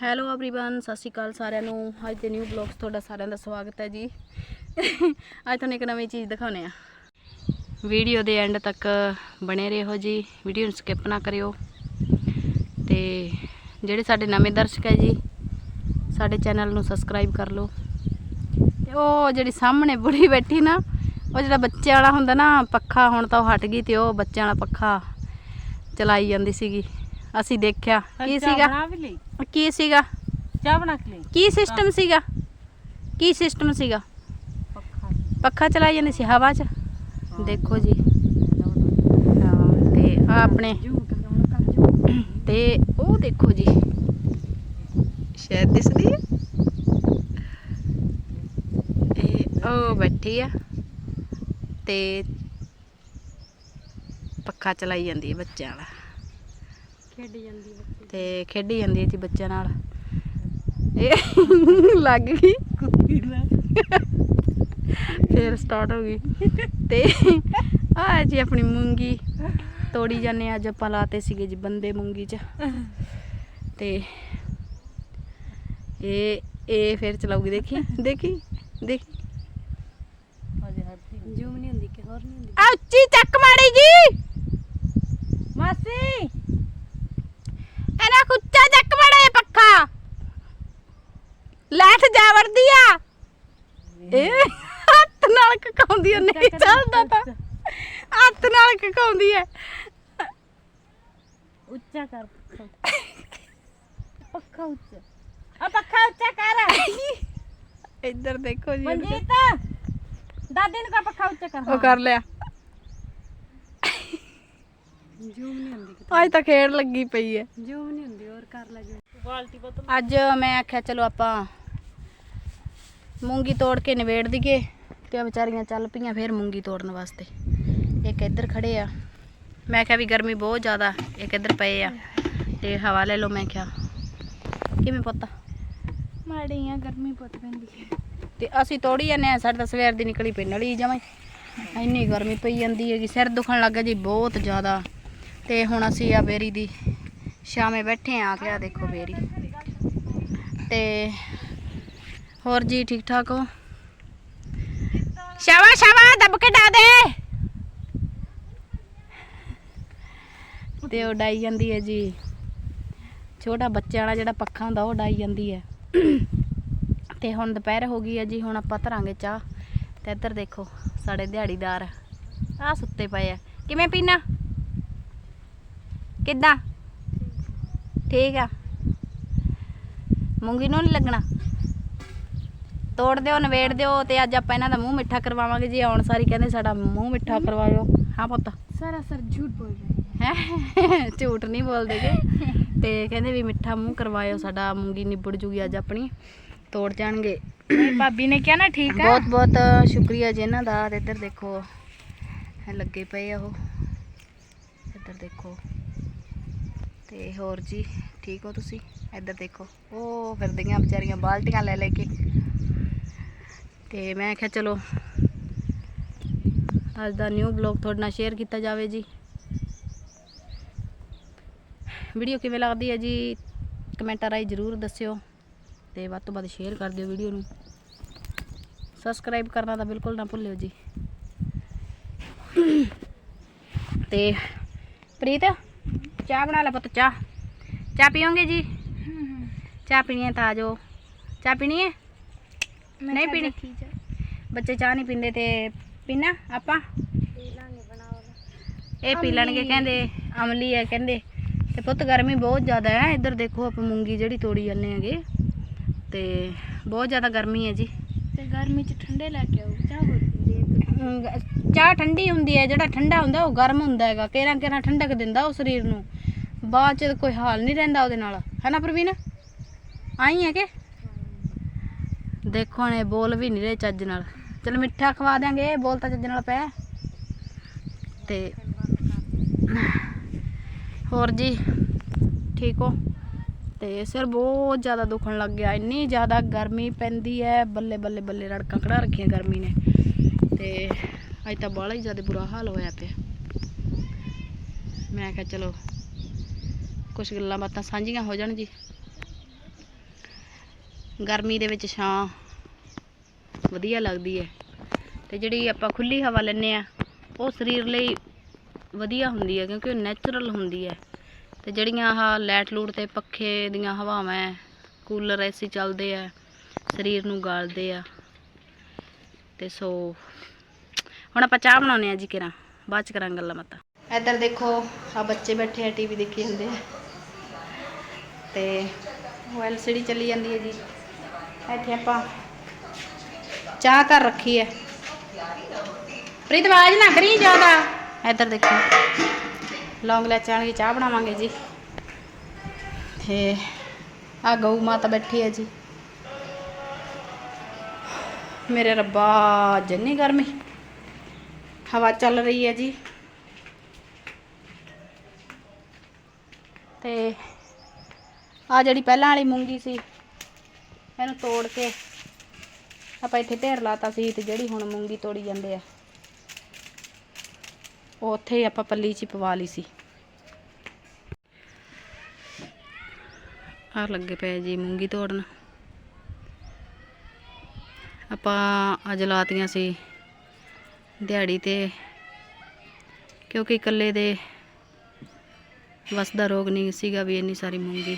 Hello everyone ਸਤਿ ਸ਼੍ਰੀ ਅਕਾਲ ਸਾਰਿਆਂ ਨੂੰ ਅੱਜ ਦੇ ਨਿਊ ਬਲੌਗਸ ਤੁਹਾਡਾ ਸਾਰਿਆਂ ਦਾ ਸਵਾਗਤ ਹੈ ਜੀ ਅੱਜ ਤੁਹਾਨੂੰ ਇੱਕ ਨਵੀਂ ਚੀਜ਼ ਦਿਖਾਉਣੇ ਆ ਵੀਡੀਓ ਦੇ ਐਂਡ ਤੱਕ ਬਣੇ ਰਹੋ ਜੀ ਵੀਡੀਓ ਨੂੰ ਸਕਿਪ ਨਾ ਕਰਿਓ ਤੇ ਜਿਹੜੇ ਸਾਡੇ ਨਵੇਂ ਦਰਸ਼ਕ ਹੈ ਜੀ ਸਾਡੇ ਚੈਨਲ ਨੂੰ ਸਬਸਕ੍ਰਾਈਬ ਕਰ ਲਓ ਤੇ ਉਹ ਜਿਹੜੀ ਸਾਹਮਣੇ ਬੁੜੀ ਬੈਠੀ ਨਾ ਉਹ ਜਿਹੜਾ ਬੱਚੇ ਵਾਲਾ ਹੁੰਦਾ ਨਾ ਪੱਖਾ ਹੁਣ ਤਾਂ ਉਹ ਹਟ ਗਈ ਤੇ ਉਹ ਬੱਚਿਆਂ ਵਾਲਾ ਪੱਖਾ ਚਲਾਈ ਜਾਂਦੀ ਸੀਗੀ ਅਸੀਂ ਦੇਖਿਆ। ਕੀ ਸੀਗਾ? ਬਣਾ ਵੀ ਲਈ। ਕੀ ਸੀਗਾ? ਚਾਹ ਬਣਾ ਕੇ ਲਈ। ਕੀ ਸਿਸਟਮ ਸੀਗਾ? ਕੀ ਸਿਸਟਮ ਸੀਗਾ? ਪੱਖਾ। ਪੱਖਾ ਚਲਾਈ ਜਾਂਦੀ ਸੀ ਹਵਾ 'ਚ? ਦੇਖੋ ਜੀ। ਹਾਂ ਤੇ ਆ ਆਪਣੇ ਤੇ ਉਹ ਦੇਖੋ ਜੀ। ਸ਼ਾਇਦ ਦਿਸਦੀ ਹੈ ਇਹ ਉਹ ਬੈਠੀ ਆ। ਤੇ ਪੱਖਾ ਚਲਾਈ ਜਾਂਦੀ ਹੈ ਬੱਚਿਆਂ ਵਾਲਾ। ਖੇਡੀ ਜਾਂਦੀ ਬੱਚੇ। ਤੇ ਖੇਡੀ ਜਾਂਦੀ ਸੀ ਬੱਚਿਆਂ ਨਾਲ। ਇਹ ਲੱਗ ਗਈ। ਫੇਰ ਸਟਾਰਟ ਹੋ ਗਈ। ਤੇ ਆ ਜੀ ਆਪਣੀ ਮੂੰਗੀ। ਤੋੜੀ ਜਾਂਦੇ ਅੱਜ ਆਪਾਂ ਲਾਤੇ ਸੀਗੇ ਜੀ ਬੰਦੇ ਮੂੰਗੀ ਚ। ਤੇ ਇਹ ਇਹ ਫੇਰ ਚਲਾਉਗੀ ਦੇਖੀ ਦੇਖੀ ਦੇਖੀ। ਜੂਮ ਨਹੀਂ ਹੁੰਦੀ ਕਿ ਹੋਰ ਨਹੀਂ ਹੁੰਦੀ। ਆ ਉੱਚੀ ਚੱਕ ਮਾੜੀ ਜੀ ਮਾਸੀ ਇਹਨਾਂ ਕੁੱਚਾ ਚੱਕ ਮਾੜਾ ਜਿਹਾ ਪੱਖਾ ਲੈਟ ਜਾ ਵਰਦੀ ਆ ਇਹ ਹੱਥ ਨਾਲ ਕਕਾਉਂਦੀ ਆ ਨਹੀਂ ਤਾਂ ਹੱਥ ਨਾਲ ਕਕਾਉਂਦੀ ਹੈ ਉੱਚਾ ਕਰ ਪੱਖਾ। ਉੱਚਾ। ਆ ਪੱਖਾ ਉੱਚਾ ਕਰ। ਇੱਧਰ ਦੇਖੋ ਜੀ। ਮਨਜੀਤ ਦਾਦੀ ਨੂੰ ਪੱਖਾ ਉੱਚਾ ਕਰ। ਉਹ ਕਰ ਲਿਆ। ਜੂਮ ਨਹੀਂ ਹੁੰਦੀ ਅੱਜ ਤਾਂ ਖੇਡ ਲੱਗੀ ਪਈ ਹੈ ਜੂਮ ਨਹੀਂ ਹੁੰਦੀ ਹੋਰ ਕਰ ਲੈ ਜੂਮ। ਬਾਲਟੀ ਬਤ ਅੱਜ ਮੈਂ ਆਖਿਆ ਚਲੋ ਆਪਾਂ ਮੂੰਗੀ ਤੋੜ ਕੇ ਨਿਬੇੜ ਦਈਏ। ਤੇ ਆ ਵਿਚਾਰੀਆਂ ਚੱਲ ਪਈਆਂ ਫੇਰ ਮੂੰਗੀ ਤੋੜਨ ਵਾਸਤੇ। ਇੱਕ ਇੱਧਰ ਖੜੇ ਆ। ਮੈਂ ਕਿਹਾ ਵੀ ਗਰਮੀ ਬਹੁਤ ਜ਼ਿਆਦਾ ਇੱਕ ਇੱਧਰ ਪਏ ਆ। ਤੇ ਹਵਾ ਲੈ ਲਓ ਮੈਂ ਕਿਹਾ। ਕਿਵੇਂ ਪੁੱਤ? ਮਾੜੀ ਆ ਗਰਮੀ ਬਹੁਤ ਪੈਂਦੀ ਹੈ। ਤੇ ਅਸੀਂ ਤੋੜੀ ਜਾਂਦੇ ਆ ਸਾਡੇ ਤਾਂ ਸਵੇਰ ਦੀ ਨਿਕਲੀ ਪਈ ਨਲੀ ਜਮਾਂ। ਇੰਨੀ ਗਰਮੀ ਪਈ ਜਾਂਦੀ ਹੈਗੀ ਸਿਰ ਦੁਖਣ ਲੱਗਾ ਜੀ ਬਹੁਤ ਜ਼ਿਆਦਾ। ਤੇ ਹੁਣ ਅਸੀਂ ਆ ਬੇਰੀ ਦੀ ਸ਼ਾਮੇ ਬੈਠੇ ਆ ਕੇ ਆ ਦੇਖੋ ਬੇਰੀ। ਤੇ ਹੋਰ ਜੀ ਠੀਕ ਠਾਕ ਹੋ? ਸ਼ਾਵਾ ਸ਼ਾਵਾ, ਦੱਬ ਕੇ ਡਾ ਦੇ। ਤੇ ਉਹ ਡਾਈ ਜਾਂਦੀ ਹੈ ਜੀ। ਛੋਟਾ ਬੱਚਿਆਂ ਵਾਲਾ ਜਿਹੜਾ ਪੱਖਾ ਹੁੰਦਾ ਉਹ ਡਾਈ ਜਾਂਦੀ ਹੈ। ਤੇ ਹੁਣ ਦੁਪਹਿਰ ਹੋ ਗਈ ਹੈ ਜੀ, ਹੁਣ ਆਪਾਂ ਧਰਾਂਗੇ ਚਾਹ। ਤੇ ਇੱਧਰ ਦੇਖੋ, ਸਾਡੇ ਦਿਹਾੜੀਦਾਰ ਆ ਸੁੱਤੇ ਪਏ ਆ। ਕਿਵੇਂ ਪੀਣਾ ਕਿੱਦਾਂ? ਠੀਕ ਆ। ਮੂੰਗੀ ਨੂੰ ਨਹੀਂ ਲੱਗਣਾ? ਤੋੜ ਦਿਓ ਨਵੇੜ ਦਿਓ ਤੇ ਅੱਜ ਆਪਾਂ ਇਹਨਾਂ ਦਾ ਮੂੰਹ ਮਿੱਠਾ ਕਰਵਾਵਾਂਗੇ ਜੀ। ਆਉਣ ਸਾਰੀ ਕਹਿੰਦੇ ਸਾਡਾ ਮੂੰਹ ਮਿੱਠਾ ਕਰਵਾਇਓ। ਹਾਂ ਪੁੱਤ। ਸਾਰਾ ਸਰ ਝੂਠ ਬੋਲ ਰਹੀ ਹੈ? ਝੂਠ ਨਹੀਂ ਬੋਲਦੇਗੇ ਤੇ ਕਹਿੰਦੇ ਵੀ ਮਿੱਠਾ ਮੂੰਹ ਕਰਵਾਇਓ ਸਾਡਾ ਮੂੰਗੀ ਨਿਬੜ ਜੂਗੀ ਅੱਜ ਆਪਣੀ। ਤੋੜ ਜਾਣਗੇ। ਭਾਬੀ ਨੇ ਕਿਹਾ ਨਾ ਠੀਕ ਆ। ਬਹੁਤ ਬਹੁਤ ਸ਼ੁਕਰੀਆ ਜੀ ਇਹਨਾਂ ਦਾ। ਇੱਧਰ ਦੇਖੋ। ਲੱਗੇ ਪਏ ਆ ਉਹ। ਇੱਧਰ ਦੇਖੋ। ਤੇ ਹੋਰ ਜੀ ਠੀਕ ਹੋ ਤੁਸੀਂ? ਇੱਧਰ ਦੇਖੋ। ਉਹ ਫਿਰਦੀਆਂ ਵਿਚਾਰੀਆਂ ਬਾਲਟੀਆਂ ਲੈ ਲੈ ਕੇ। ਤੇ ਮੈਂ ਕਿਹਾ ਚਲੋ ਅੱਜ ਦਾ ਨਿਊ ਬਲੌਗ ਤੁਹਾਡੇ ਨਾਲ ਸ਼ੇਅਰ ਕੀਤਾ ਜਾਵੇ ਜੀ। ਵੀਡੀਓ ਕਿਵੇਂ ਲੱਗਦੀ ਹੈ ਜੀ? ਕਮੈਂਟਾਂ ਰਾਹੀਂ ਜਰੂਰ ਦੱਸਿਓ ਤੇ ਵੱਧ ਤੋਂ ਵੱਧ ਸ਼ੇਅਰ ਕਰ ਦਿਓ ਵੀਡੀਓ ਨੂੰ। ਸਬਸਕ੍ਰਾਈਬ ਕਰਨਾ ਤਾਂ ਬਿਲਕੁਲ ਨਾ ਭੁੱਲਿਓ ਜੀ। ਤੇ ਪ੍ਰੀਤ ਚਾਹ ਬਣਾ ਲੈ ਪੁੱਤ ਚਾਹ। ਚਾਹ ਪੀਓਗੇ ਜੀ? ਚਾਹ ਪੀਣੀ ਹੈ ਤਾਂ ਆ ਜਾਓ। ਚਾਹ ਪੀਣੀ ਹੈ? ਨਹੀਂ ਪੀਣੀ? ਬੱਚੇ ਚਾਹ ਨਹੀਂ ਪੀਂਦੇ ਤੇ ਪੀਣਾ ਆਪਾਂ? ਇਹ ਪੀ ਲੈਣਗੇ ਕਹਿੰਦੇ ਅਮਲੀ ਹੈ ਕਹਿੰਦੇ। ਤੇ ਪੁੱਤ ਗਰਮੀ ਬਹੁਤ ਜ਼ਿਆਦਾ ਹੈ ਇੱਧਰ ਦੇਖੋ ਆਪਾਂ ਮੂੰਗੀ ਜਿਹੜੀ ਤੋੜੀ ਜਾਂਦੇ ਹੈਗੇ। ਤੇ ਬਹੁਤ ਜ਼ਿਆਦਾ ਗਰਮੀ ਹੈ ਜੀ। ਤੇ ਗਰਮੀ ਚ ਠੰਡੇ ਲੈ ਕੇ ਆਓ ਚਾਹ ਹੋਰ ਹੈ ਚਾਹ ਠੰਡੀ ਹੁੰਦੀ ਹੈ ਜਿਹੜਾ ਠੰਡਾ ਹੁੰਦਾ ਉਹ ਗਰਮ ਹੁੰਦਾ ਹੈਗਾ। ਕਿਹੜਾ ਕਿਹੜਾ ਠੰਡਕ ਦਿੰਦਾ ਉਹ ਸਰੀਰ ਨੂੰ। ਬਾਅਦ ਚ ਕੋਈ ਹਾਲ ਨਹੀਂ ਰਹਿੰਦਾ ਉਹਦੇ ਨਾਲ। ਹੈਨਾ ਪ੍ਰਵੀਨ? ਆਈ ਹੈ ਕਿ? ਦੇਖੋ ਨੇ ਬੋਲ ਵੀ ਨਹੀਂ ਰਹੇ ਚੱਜ ਨਾਲ। ਚਲ ਮਿੱਠਾ ਖਵਾ ਦਿਆਂਗੇ ਬੋਲ ਤਾਂ ਚੱਜ ਨਾਲ ਪੈ ਤੇ ਹੋਰ ਜੀ, ਠੀਕ ਹੋ? ਤੇ ਸਿਰ ਬਹੁਤ ਜ਼ਿਆਦਾ ਦੁਖਣ ਲੱਗ ਗਿਆ। ਇੰਨੀ ਜ਼ਿਆਦਾ ਗਰਮੀ ਪੈਂਦੀ ਹੈ ਬੱਲੇ ਬੱਲੇ ਬੱਲੇ ਰੜਕਾਂ ਕਢਾ ਰੱਖੀਆਂ ਗਰਮੀ ਨੇ। ਤੇ ਅੱਜ ਤਾਂ ਬਾਹਲਾ ਹੀ ਜ਼ਿਆਦਾ ਬੁਰਾ ਹਾਲ ਹੋਇਆ ਪਿਆ। ਮੈਂ ਕਿਹਾ ਚਲੋ ਕੁਝ ਗੱਲਾਂ ਬਾਤਾਂ ਸਾਂਝੀਆਂ ਹੋ ਜਾਣ ਜੀ। ਗਰਮੀ ਦੇ ਵਿੱਚ ਛਾਂ। ਵਧੀਆ ਲੱਗਦੀ ਹੈ। ਤੇ ਜਿਹੜੀ ਆਪਾਂ ਖੁੱਲੀ ਹਵਾ ਲੈਂਦੇ ਆ ਉਹ ਸਰੀਰ ਲਈ ਵਧੀਆ ਹੁੰਦੀ ਹੈ ਕਿਉਂਕਿ ਉਹ ਨੈਚੁਰਲ ਹੁੰਦੀ ਹੈ। ਤੇ ਜਿਹੜੀਆਂ ਆਹ ਲੈਟ ਲੂਟ ਤੇ ਪੱਖੇ ਦੀਆਂ ਹਵਾਵਾਂ ਹੈ, ਕੂਲਰ ਐਸੀ ਚੱਲਦੇ ਆ, ਸਰੀਰ ਨੂੰ ਗਾਲਦੇ ਆ। ਤੇ ਸੋ, ਹੁਣ ਆਪਾਂ ਚਾਹ ਬਣਾਉਨੇ ਆ ਜੀ ਕਿਰਾਂ, ਬਾਅਦ ਚ ਕਰਾਂਗੇ ਗੱਲਾਂ ਬਾਤਾਂ। ਇੱਧਰ ਦੇਖੋ ਆ ਬੱਚੇ ਬੈਠੇ ਆ ਟੀਵੀ ਦੇਖੀ ਜਾਂਦੇ ਆ। ਤੇ ਉਹ ਐਲਸੀਡੀ ਚੱਲੀ ਜਾਂਦੀ ਹੈ ਜੀ। ਇੱਥੇ ਆਪਾਂ ਚਾਹ ਕਰ ਰੱਖੀ ਹੈ ਪ੍ਰੀਤ, ਆਵਾਜ਼ ਨਾ ਕਰੀ ਜ਼ਿਆਦਾ। ਇੱਧਰ ਦੇਖੋ। ਲੌਂਗ ਲੈ ਚਾਣਗੇ ਚਾਹ ਬਣਾਵਾਂਗੇ ਜੀ। ਤੇ ਆ ਗਊ ਮਾਤਾ ਬੈਠੀ ਹੈ ਜੀ। ਮੇਰੇ ਰੱਬਾ, ਜੰਨੀ ਗਰਮੀ। ਹਵਾ ਚੱਲ ਰਹੀ ਹੈ ਜੀ। ਤੇ ਆ ਜਿਹੜੀ ਪਹਿਲਾਂ ਵਾਲੀ ਮੂੰਗੀ ਸੀ, ਇਹਨੂੰ ਤੋੜ ਕੇ ਆਪਾਂ ਇੱਥੇ ਢੇਰ ਲਾਤਾ ਸੀ ਤੇ ਜਿਹੜੀ ਹੁਣ ਮੂੰਗੀ ਤੋੜੀ ਜਾਂਦੇ ਆ, ਉਹ ਉੱਥੇ ਹੀ ਆਪਾਂ ਪੱਲੀ 'ਚ ਪਵਾ ਲਈ ਸੀ। ਆ ਲੱਗੇ ਪਏ ਜੀ ਮੂੰਗੀ ਤੋੜਨ। ਆਪਾਂ ਅੱਜ ਲਾਤੀਆਂ ਸੀ ਦਿਹਾੜੀ ਤੇ, ਕਿਉਂਕਿ ਇਕੱਲੇ ਦੇ ਵਸ ਰੋਗ ਨਹੀਂ ਸੀਗਾ ਵੀ ਇੰਨੀ ਸਾਰੀ ਮੂੰਗੀ।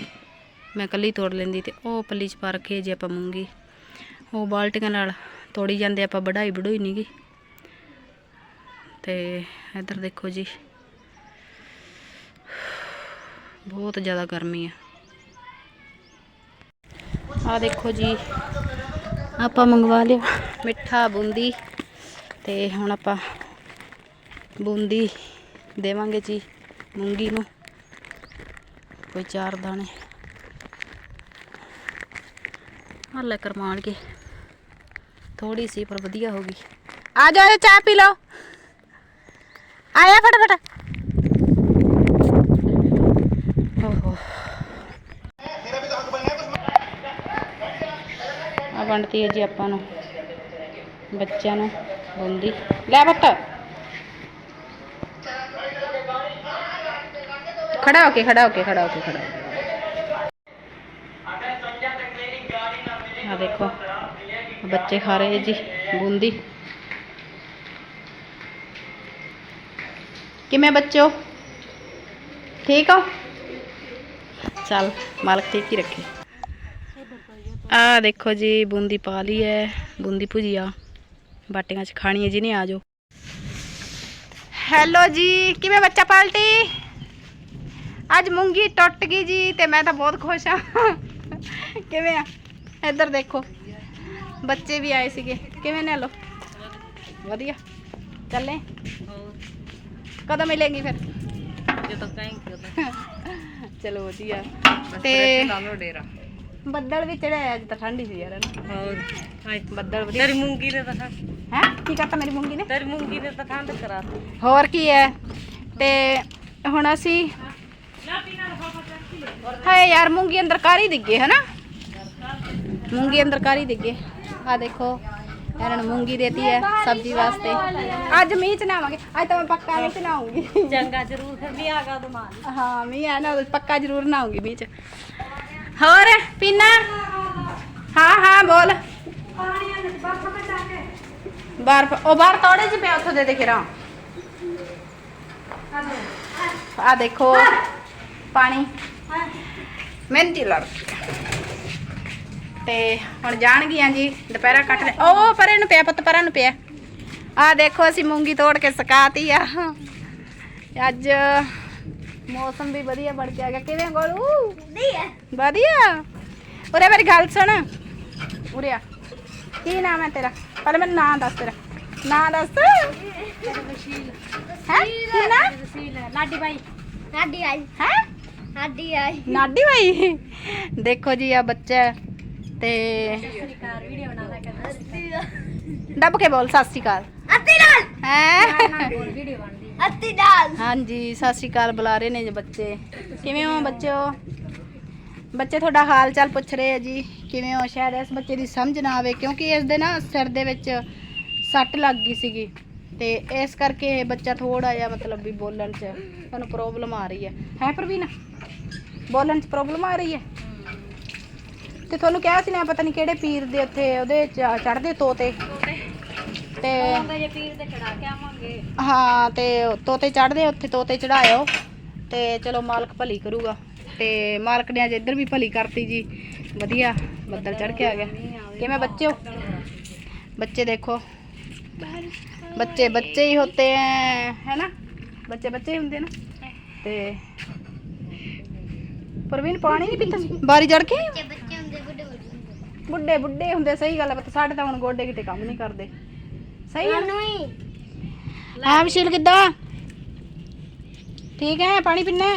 ਮੈਂ ਇਕੱਲੀ ਤੋੜ ਲੈਂਦੀ ਤੇ ਉਹ ਪੱਲੀ 'ਚ ਪਾ ਰੱਖੀ ਜੇ ਆਪਾਂ ਮੂੰਗੀ। ਉਹ ਬਾਲਟੀਆਂ ਨਾਲ ਤੋੜੀ ਜਾਂਦੇ ਆਪਾਂ ਵਢਾਈ ਵਢੂਈ ਨਹੀਂ ਗੀ। ਤੇ ਇੱਧਰ ਦੇਖੋ ਜੀ। ਬਹੁਤ ਜ਼ਿਆਦਾ ਗਰਮੀ ਆ। ਆ ਦੇਖੋ ਜੀ, ਆਪਾਂ ਮੰਗਵਾ ਲਿਆ ਮਿੱਠਾ ਬੂੰਦੀ। ਤੇ ਹੁਣ ਆਪਾਂ ਬੂੰਦੀ ਦੇਵਾਂਗੇ ਜੀ ਮੂੰਗੀ ਨੂੰ। ਕੋਈ ਚਾਰ ਦਾਣੇ। ਆ ਲੈ ਕਰਮਾਣ ਕੇ ਥੋੜੀ ਸੀ ਪਰ ਵਧੀਆ ਹੋ ਗਈ ਆ ਜਾਓ ਚਾਹ ਪੀ ਲਓ ਆਇਆ ਫਟਾਫਟ ਓਹੋ ਆ ਬਣਤੀ ਹੈ ਜੀ ਆਪਾਂ ਨੂੰ ਬੱਚਿਆਂ ਨੂੰ ਬੂੰਦੀ। ਲੈ ਪੁੱਤ ਖੜਾ ਹੋ ਕੇ ਖੜਾ ਹੋ ਕੇ ਖੜਾ ਹੋ ਕੇ ਖੜਾ ਹੋ ਕੇ। ਆ ਦੇਖੋ। ਬੱਚੇ ਖਾ ਰਹੇ ਜੀ ਬੂੰਦੀ ਕਿਵੇਂ ਬੱਚੋ ਠੀਕ ਹੋ ਚੱਲ ਮਾਲਕ ਠੀਕ ਹੀ ਰੱਖੇ ਆ ਦੇਖੋ ਜੀ ਬੂੰਦੀ ਪਾ ਲਈ ਹੈ ਬੂੰਦੀ ਭੁਜੀਆ ਬਾਟੀਆਂ 'ਚ ਖਾਣੀ ਹੈ ਜੀ ਨਹੀਂ ਆ ਜਾਓ ਹੈਲੋ ਜੀ ਕਿਵੇਂ ਬੱਚਾ ਪਾਲਟੀ ਅੱਜ ਮੂੰਗੀ ਟੁੱਟ ਗਈ ਜੀ ਤੇ ਮੈਂ ਤਾਂ ਬਹੁਤ ਖੁਸ਼ ਆ ਕਿਵੇਂ ਆ ਇੱਧਰ ਦੇਖੋ ਬੱਚੇ ਵੀ ਆਏ ਸੀਗੇ। ਕਿਵੇਂ ਨੇ ਲੋ ਵਧੀਆ। ਚੱਲੇ? ਕਦੋਂ ਮਿਲੇਂਗੀ ਫਿਰ? ਜਦੋਂ ਕਹੀਂ ਉਦੋਂ। ਚਲੋ ਵਧੀਆ। ਤੇ ਲਾਲੋ ਡੇਰਾ। ਬੱਦਲ ਵੀ ਚੜਿਆ ਅੱਜ ਤਾਂ ਠੰਡੀ ਸੀ ਯਾਰ। ਹੋਰ? ਬੱਦਲ ਵਧੀਆ। ਤੇਰੀ ਮੂੰਗੀ ਨੇ ਤਾਂ ਹੈ? ਕੀ ਕਰਤਾ ਮੇਰੀ ਮੂੰਗੀ ਨੇ? ਤੇਰੀ ਮੂੰਗੀ ਨੇ ਤਾਂ ਠੰਡ ਕਰਾਤੀ ਹੋਰ ਕੀ ਹੈ? ਤੇ ਹੁਣ ਅਸੀਂ ਹਾਏ ਯਾਰ ਮੂੰਗੀ ਅੰਦਰ ਕਾਰੀ ਦਿੱਗੇ ਹਨਾ ਮੂੰਗੀ ਅੰਦਰ ਕਾਰੀ ਦਿੱਗੇ ਆ ਦੇਖੋ ਇਹਨਾਂ ਨੂੰ ਮੂੰਗੀ ਦੇਤੀ ਹੈ ਸਬਜ਼ੀ ਵਾਸਤੇ। ਅੱਜ ਮੀਂਹ ਚ ਨਾਵਾਂਗੇ ਅੱਜ ਤਾਂ ਮੈਂ ਪੱਕਾ ਮੀਂਹ ਚ ਨਾਉਂਗੀ ਚੰਗਾ ਜ਼ਰੂਰ ਫਿਰ ਵੀ ਆਗਾ ਦਮਾਨ ਹਾਂ ਮੀਂਹ ਆ ਨਾ ਪੱਕਾ ਜ਼ਰੂਰ ਨਾਉਂਗੀ ਮੀਂਹ ਚ। ਹੋਰ ਪੀਨਾ? ਹਾਂ ਹਾਂ ਬੋਲ। ਬਰਫ ਉਹ ਬਾਹਰ ਤੋੜੇ ਚ ਪਿਆ ਉੱਥੋਂ ਦੇ ਦੇ ਕਿਰਾ ਆ ਦੇਖੋ ਪਾਣੀ। ਮਹਿੰਦੀ ਲੜ ਤੇ ਹੁਣ ਜਾਣਗੀਆਂ ਜੀ ਦੁਪਹਿਰਾ ਕੱਟ ਲੈ ਉਹ ਪਰੇ ਨੂੰ ਪਿਆ ਪੁੱਤ ਪਰਾਂ ਨੂੰ ਪਿਆ। ਆ ਦੇਖੋ ਅਸੀਂ ਮੂੰਗੀ ਤੋੜ ਕੇ ਸੁਕਾਤੀ ਆ। ਅੱਜ ਮੌਸਮ ਵੀ ਵਧੀਆ ਬਣ ਕੇ ਆ ਗਿਆ। ਕਿਵੇਂ ਗੋਲੂ? ਵਧੀਆ। ਵਧੀਆ? ਉਰੇ ਮੇਰੀ ਗੱਲ ਸੁਣ। ਉਰੇ ਆ। ਕੀ ਨਾਮ ਹੈ ਤੇਰਾ? ਪਹਿਲੇ ਮੈਨੂੰ ਨਾਂ ਦੱਸ ਤੇਰਾ। ਨਾਂ ਦੱਸ। ਹੈ? ਕੀ ਨਾਮ ਲਾਡੀ ਬਾਈ। ਸਾਡੀ ਆਈ। ਹੈ? ਸਾਡੀ ਆਈ। ਨਾਡੀ ਭਾਈ ਦੇਖੋ ਜੀ ਆ ਬੱਚਾ ਤੇ ਡੱਬ ਕੇ ਬੋਲ ਸਤਿ ਸ਼੍ਰੀ ਅਕਾਲ। ਅੱਤੀ ਨਾਲ। ਹੈ? ਵੀਡੀਓ ਬਣਦੀ ਅੱਤੀ ਨਾਲ। ਹਾਂਜੀ ਸਤਿ ਸ਼੍ਰੀ ਅਕਾਲ ਬੁਲਾ ਰਹੇ ਨੇ ਜੀ ਬੱਚੇ। ਕਿਵੇਂ ਹੋ ਬੱਚਿਓ ਬੱਚੇ ਤੁਹਾਡਾ ਹਾਲ ਚਾਲ ਪੁੱਛ ਰਹੇ ਆ ਜੀ। ਕਿਵੇਂ ਹੋ? ਸ਼ਾਇਦ ਇਸ ਬੱਚੇ ਦੀ ਸਮਝ ਨਾ ਆਵੇ ਕਿਉਂਕਿ ਇਸ ਦੇ ਨਾ ਸਿਰ ਦੇ ਵਿੱਚ ਸੱਟ ਲੱਗ ਗਈ ਸੀਗੀ। ਤੇ ਇਸ ਕਰਕੇ ਇਹ ਬੱਚਾ ਥੋੜਾ ਜਿਹਾ ਮਤਲਬ ਵੀ ਬੋਲਣ 'ਚ ਤੁਹਾਨੂੰ ਪ੍ਰੋਬਲਮ ਆ ਰਹੀ ਹੈ। ਹੈ ਪ੍ਰਵੀਨ? ਬੋਲਣ 'ਚ ਪ੍ਰੋਬਲਮ ਆ ਰਹੀ ਹੈ? ਤੇ ਤੁਹਾਨੂੰ ਕਿਹਾ ਸੀ ਨਾ, ਪਤਾ ਨਹੀਂ ਕਿਹੜੇ ਪੀਰ ਦੇ ਉੱਥੇ, ਉਹਦੇ ਚੜਦੇ ਤੋਤੇ। ਤੇ ਜੇ ਪੀਰ ਤੇ ਚੜਾ ਕੇ ਆਵਾਂਗੇ ਹਾਂ, ਤੇ ਤੋਤੇ ਚੜਦੇ ਉੱਥੇ ਤੋਤੇ ਚੜਾਇਓ ਤੇ ਚਲੋ ਮਾਲਕ ਭਲੀ ਕਰੂਗਾ। ਤੇ ਮਾਲਕ ਨੇ ਅੱਜ ਇੱਧਰ ਵੀ ਭਲੀ ਕਰਤੀ ਜੀ। ਵਧੀਆ, ਬੱਦਲ ਚੜ ਕੇ ਆ ਗਿਆ। ਕਿਵੇਂ ਬੱਚੇ ਬੱਚੇ ਦੇਖੋ। ਬੱਚੇ ਬੱਚੇ ਹੀ ਹੋਤੇ ਹੈ ਹੈ ਨਾ ਬੱਚੇ ਬੱਚੇ ਹੀ ਹੁੰਦੇ ਨਾ। ਤੇ ਪ੍ਰਵੀਨ, ਪਾਣੀ ਨਹੀਂ ਪੀਤਾ? ਸੀ ਬਾਰੀ ਚੜ ਕੇ ਤੇ ਬੱਚੇ ਹੁੰਦੇ ਵੱਡੇ ਵੱਡੇ ਬੁੱਢੇ ਬੁੱਢੇ ਹੁੰਦੇ ਸਹੀ ਗੱਲ ਹੈ but ਸਾਡੇ ਤਾਂ ਹੁਣ ਗੋਡੇ ਕਿਤੇ ਕੰਮ ਨਹੀਂ ਕਰਦੇ। ਸਹੀ ਹੈ ਨੂੰ ਹੀ ਹਾਂ ਵਿਸ਼ੀਲ ਕਿੱਦਾਂ? ਠੀਕ ਹੈ ਪਾਣੀ ਪੀਣਾ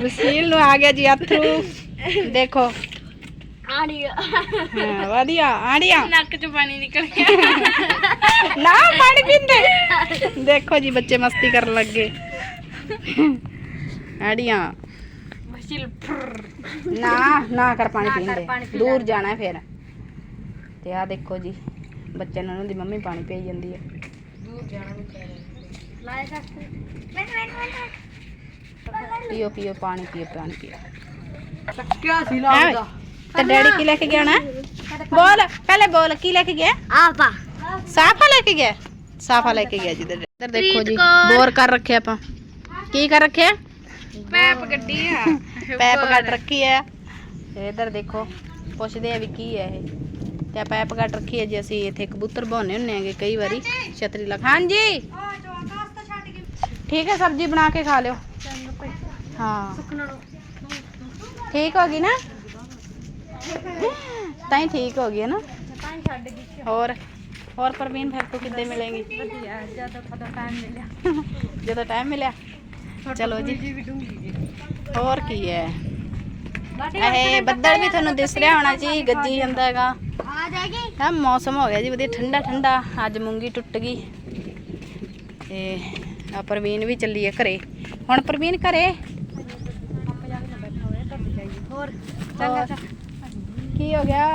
ਵਿਸ਼ੀਲ ਨੂੰ ਆ ਗਿਆ ਜੀ ਅਥਰੂ ਦੇਖੋ। ਆੜੀ ਹਾਂ ਵਧੀਆ ਆੜੀਆਂ। ਨੱਕ 'ਚ ਪਾਣੀ ਨਿਕਲ ਗਿਆ। ਨਾ ਪਾਣੀ ਪੀਂਦੇ। ਦੇਖੋ ਜੀ ਬੱਚੇ ਮਸਤੀ ਕਰਨ ਲੱਗੇ। ਆੜੀਆਂ ਮਸ਼ਿਲ ਨਾ ਨਾ ਕਰ ਪਾਣੀ ਕਰ, ਪੀਂਦੇ ਪਾਣੀ ਪੀ ਦੂਰ ਜਾਣਾ ਫਿਰ। ਤੇ ਆ ਦੇਖੋ ਜੀ ਬੱਚੇ ਨੂੰ ਉਹਨਾਂ ਦੀ ਮੰਮੀ ਪਾਣੀ ਪਈ ਜਾਂਦੀ ਹੈ। ਲਾਏ ਸੱਸ ਮੈਂ ਮੈਂ ਮੈਂ ਪੀਓ ਪੀਓ ਪਾਣੀ ਪੀਓ ਪਾਣੀ ਪੀਓ। ਟੱਕਿਆ ਸੀ ਲੱਗਦਾ। ਤੇ ਡੈਡੀ ਕੀ ਲੈ ਕੇ ਗਿਆ ਨਾ? ਬੋਲ ਪਹਿਲੇ ਬੋਲ ਕੀ ਲੈ ਕੇ ਗਿਆ? ਆਪਾ ਸਾਫਾ ਲੈ ਕੇ ਗਿਆ? ਸਾਫਾ ਲੈ ਕੇ ਗਿਆ ਜੀ ਇੱਧਰ। ਦੇਖੋ ਜੀ ਬੋਰ ਕਰ ਰੱਖਿਆ ਆਪਾਂ। ਕੀ ਕਰ ਰੱਖਿਆ? ਪੈਪ ਗੱਡੀ ਆ। ਪੈਪ ਕੱਟ ਰੱਖੀ ਹੈ ਤੇ ਇੱਧਰ ਦੇਖੋ ਪੁੱਛਦੇ ਆ ਵੀ ਕੀ ਹੈ ਇਹ। ਤੇ ਆ ਪੈਪ ਕੱਟ ਰੱਖੀ ਹੈ ਜੀ ਅਸੀਂ ਇੱਥੇ ਕਬੂਤਰ ਬਾਉਨੇ ਹੁੰਨੇ ਆਗੇ ਕਈ ਵਾਰੀ ਛਤਰੀ ਲਗਾ ਹਾਂਜੀ। ਠੀਕ ਹੈ ਸਬਜ਼ੀ ਬਣਾ ਕੇ ਖਾ ਲਿਓ। ਹਾਂ। ਠੀਕ ਹੋ ਗਈ ਨਾ? ਤਾਂ ਹੀ ਠੀਕ ਹੋ ਗਈ ਹੈ ਨਾ। ਤਾਂ ਛੱਡ ਗਈ ਹੋਰ ਹੋਰ ਪ੍ਰਵੀਨ ਫਿਰ ਤੂੰ ਕਿੱਦੇ ਮਿਲੇਂਗੀ? ਵਧੀਆ ਜਦੋਂ ਕਦੋਂ ਟਾਈਮ ਮਿਲਿਆ। ਜਦੋਂ ਟਾਈਮ ਮਿਲਿਆ। ਚਲੋ ਜੀ। ਹੋਰ ਕੀ ਹੈ? ਇਹ ਬੱਦਲ ਵੀ ਤੁਹਾਨੂੰ ਦਿਸ ਰਿਹਾ ਹੋਣਾ ਜੀ ਗੱਜੀ ਜਾਂਦਾ ਹੈਗਾ। ਆ ਜਾਏਗੀ ਹਾਂ ਮੌਸਮ ਹੋ ਗਿਆ ਜੀ ਵਧੀਆ ਠੰਡਾ ਠੰਡਾ। ਅੱਜ ਮੂੰਗੀ ਟੁੱਟ ਗਈ। ਤੇ ਆ ਪ੍ਰਵੀਨ ਵੀ ਚੱਲੀ ਹੈ ਘਰੇ। ਹੁਣ ਪ੍ਰਵੀਨ ਘਰੇ? ਹੋਰ ਕੀ ਹੋ ਗਿਆ?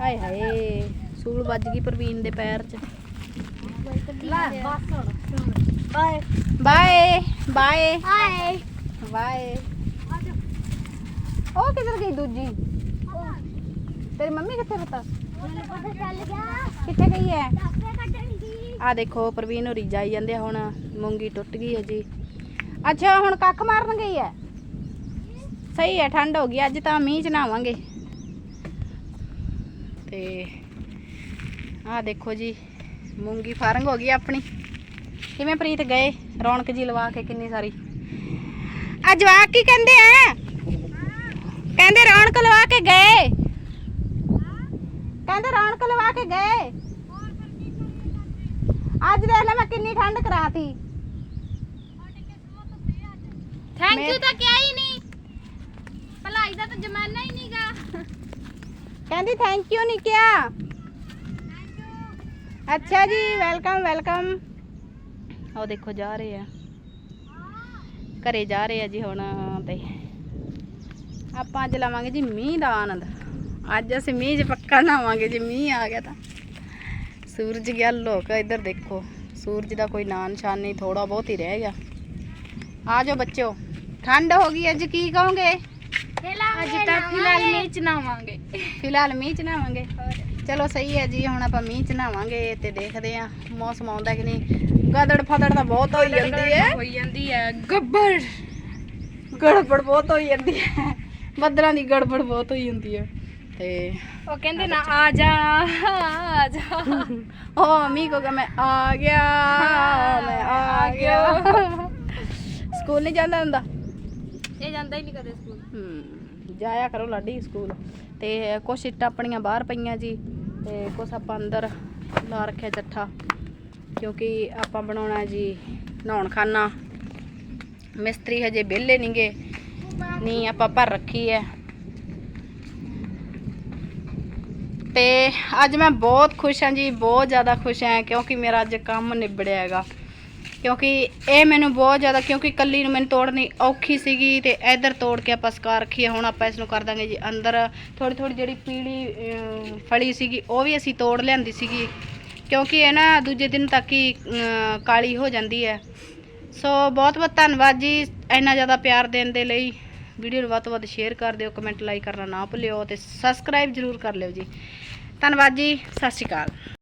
ਹਾਏ ਹਾਏ ਸੂਲ ਵੱਜ ਗਈ ਪ੍ਰਵੀਨ ਦੇ ਪੈਰ 'ਚ। Bye. Bye bye. Hi bye. ਉਹ ਕਿੱਧਰ ਗਈ ਦੂਜੀ? ਤੇਰੀ ਮੰਮੀ ਕਿੱਥੇ ਪਤਾ? ਮੈਨੂੰ ਪਤਾ ਚੱਲ ਗਿਆ। ਕਿੱਥੇ ਗਈ ਹੈ ਡਾਕਟਰ ਕੱਢਣ ਦੀ ਆ ਦੇਖੋ ਪ੍ਰਵੀਨ ਹੋਰੀ ਜਾਈ ਜਾਂਦੇ ਆ ਹੁਣ। ਮੂੰਗੀ ਟੁੱਟ ਗਈ ਹੈ ਜੀ। ਅੱਛਾ ਹੁਣ ਕੱਖ ਮਾਰਨ ਗਈ ਹੈ ਸਹੀ ਹੈ ਠੰਡ ਹੋ ਗਈ। ਅੱਜ ਤਾਂ ਮੀਂਹ ਚ ਨਹਾਵਾਂਗੇ ਤੇ ਆ ਦੇਖੋ ਜੀ ਮੂੰਗੀ ਫਾਰੰਗ ਹੋ ਗਈ ਆਪਣੀ। ਕਿਵੇਂ ਪ੍ਰੀਤ ਗਏ? ਰੌਣਕ ਜੀ ਲਵਾ ਕੇ ਕਿੰਨੀ ਸਾਰੀ। ਆ ਜਵਾਕ ਕੀ ਕਹਿੰਦੇ ਆ? ਕਹਿੰਦੇ ਰੌਣਕ ਲਵਾ ਕੇ ਗਏ। ਕਹਿੰਦੇ ਰੌਣਕ ਲਵਾ ਕੇ ਗਏ। ਅੱਜ ਦੇਖ ਲੈ ਮੈਂ ਕਿੰਨੀ ਠੰਡ ਕਰਾਤੀ। ਥੈਂਕ ਯੂ ਤਾਂ ਕਿਹਾ ਹੀ ਨਹੀਂ। ਭਲਾਈ ਦਾ ਤਾਂ ਜ਼ਮਾਨਾ ਹੀ ਨਹੀਂਗਾ ਕਹਿੰਦੀ ਥੈਂਕ ਯੂ ਨਹੀਂ ਕਿਹਾ। ਅੱਛਾ ਜੀ ਵੈਲਕਮ ਵੈਲਕਮ ਉਹ ਦੇਖੋ ਜਾ ਰਹੇ ਆ। ਘਰੇ ਜਾ ਰਹੇ ਆ ਜੀ ਹੁਣ ਤੇ। ਆਪਾਂ ਅੱਜ ਲਵਾਂਗੇ ਜੀ ਮੀਂਹ ਦਾ ਆਨੰਦ। ਅੱਜ ਅਸੀਂ ਮੀਂਹ 'ਚ ਪੱਕਾ ਨਹਾਵਾਂਗੇ ਜੀ ਮੀਂਹ ਆ ਗਿਆ ਤਾਂ। ਸੂਰਜ ਗਿਆ ਲੋਕ ਇੱਧਰ ਦੇਖੋ। ਸੂਰਜ ਦਾ ਕੋਈ ਨਾਂ ਨਿਸ਼ਾਨ ਨਹੀਂ ਥੋੜਾ ਬਹੁਤ ਹੀ ਰਹਿ ਗਿਆ। ਆ ਜਾਓ ਬੱਚਿਓ ਠੰਡ ਹੋ ਗਈ ਅੱਜ ਕੀ ਕਹੋਗੇ? ਅੱਜ ਤਾਂ ਫਿਲਹਾਲ ਮੀਂਹ ਚ ਨਾਵਾਂਗੇ ਫਿਲਹਾਲ ਮੀਂਹ ਚ ਨਹਾਵਾਂਗੇ। ਚਲੋ ਸਹੀ ਹੈ ਜੀ ਹੁਣ ਆਪਾਂ ਮੀਂਹ ਚ ਨਹਾਵਾਂਗੇ ਤੇ ਦੇਖਦੇ ਆ ਮੌਸਮ ਆਉਂਦਾ ਕਿ ਨਹੀਂ। ਗਦੜ ਫਦੜ ਤਾਂ ਬਹੁਤ ਹੋਈ ਜਾਂਦੀ ਹੈ। ਹੋਈ ਜਾਂਦੀ ਹੈ ਗੱਬਰ ਗੜਬੜ ਬਹੁਤ ਹੋਈ ਜਾਂਦੀ ਹੈ। ਬੱਦਲਾਂ ਦੀ ਗੜਬੜ ਬਹੁਤ ਹੋਈ ਜਾਂਦੀ ਹੈ। ਤੇ ਉਹ ਕਹਿੰਦੇ ਨਾ ਆ ਜਾ ਆ ਜਾ। ਉਹ ਮੰਮੀ ਕੋ ਮੈਂ ਆ ਗਿਆ ਮੈਂ ਆ ਗਿਆ। ਸਕੂਲ ਨਹੀਂ ਜਾਂਦਾ ਹੁੰਦਾ? ਇਹ ਜਾਂਦਾ ਹੀ ਨਹੀਂ ਕਦੇ ਸਕੂਲ। ਹਮ, ਜਾਇਆ ਕਰੋ ਲਾਡੀ ਸਕੂਲ। ਤੇ ਕੁਛ ਇੱਟਾਂ ਆਪਣੀਆਂ ਬਾਹਰ ਪਈਆਂ ਜੀ। ਤੇ ਕੁਛ ਆਪਾਂ ਅੰਦਰ ਲਾ ਰੱਖਿਆ ਚੱਠਾ ਕਿਉਂਕਿ ਆਪਾਂ ਬਣਾਉਣਾ ਜੀ ਨਹਾਉਣ ਖਾਨਾ ਮਿਸਤਰੀ ਹਜੇ ਵਿਹਲੇ ਨਹੀਂਗੇ ਨਹੀਂ ਆਪਾਂ ਭਰ ਰੱਖੀ ਹੈ ਤੇ ਅੱਜ ਮੈਂ ਬਹੁਤ ਖੁਸ਼ ਹਾਂ ਜੀ, ਬਹੁਤ ਜ਼ਿਆਦਾ ਖੁਸ਼ ਹਾਂ ਕਿਉਂਕਿ ਮੇਰਾ ਅੱਜ ਕੰਮ ਨਿਬੜਿਆ ਹੈਗਾ। ਕਿਉਂਕਿ ਇਹ ਮੈਨੂੰ ਬਹੁਤ ਜ਼ਿਆਦਾ, ਕਿਉਂਕਿ ਕੱਲੀ ਨੂੰ ਮੈਨੂੰ ਤੋੜਨੀ ਔਖੀ ਸੀਗੀ ਤੇ ਇੱਧਰ ਤੋੜ ਕੇ ਆਪਾਂ ਸਕਾ ਰੱਖੀ ਹੈ, ਹੁਣ ਆਪਾਂ ਇਸ ਨੂੰ ਕਰ ਦਾਂਗੇ ਜੀ। ਅੰਦਰ ਥੋੜੀ ਥੋੜੀ ਜਿਹੜੀ ਪੀਲੀ ਫਲੀ ਸੀਗੀ, ਉਹ ਵੀ ਅਸੀਂ ਤੋੜ ਲਿਆਂਦੀ ਸੀਗੀ। ਕਿਉਂਕਿ ਇਹ ਨਾ ਦੂਜੇ ਦਿਨ ਤੱਕ ਹੀ ਕਾਲੀ ਹੋ ਜਾਂਦੀ ਹੈ। ਸੋ ਬਹੁਤ ਬਹੁਤ ਧੰਨਵਾਦ ਜੀ ਇੰਨਾ ਜ਼ਿਆਦਾ ਪਿਆਰ ਦੇਣ ਦੇ ਲਈ। ਵੀਡੀਓ ਨੂੰ ਵੱਧ ਤੋਂ ਵੱਧ ਸ਼ੇਅਰ ਕਰ ਦਿਓ, ਕਮੈਂਟ ਲਾਈਕ ਕਰਨਾ ਨਾ ਭੁੱਲਿਓ ਤੇ ਸਬਸਕ੍ਰਾਈਬ ਜ਼ਰੂਰ ਕਰ ਲਿਓ ਜੀ। ਧੰਨਵਾਦ ਜੀ, ਸਤਿ ਸ਼੍ਰੀ ਅਕਾਲ।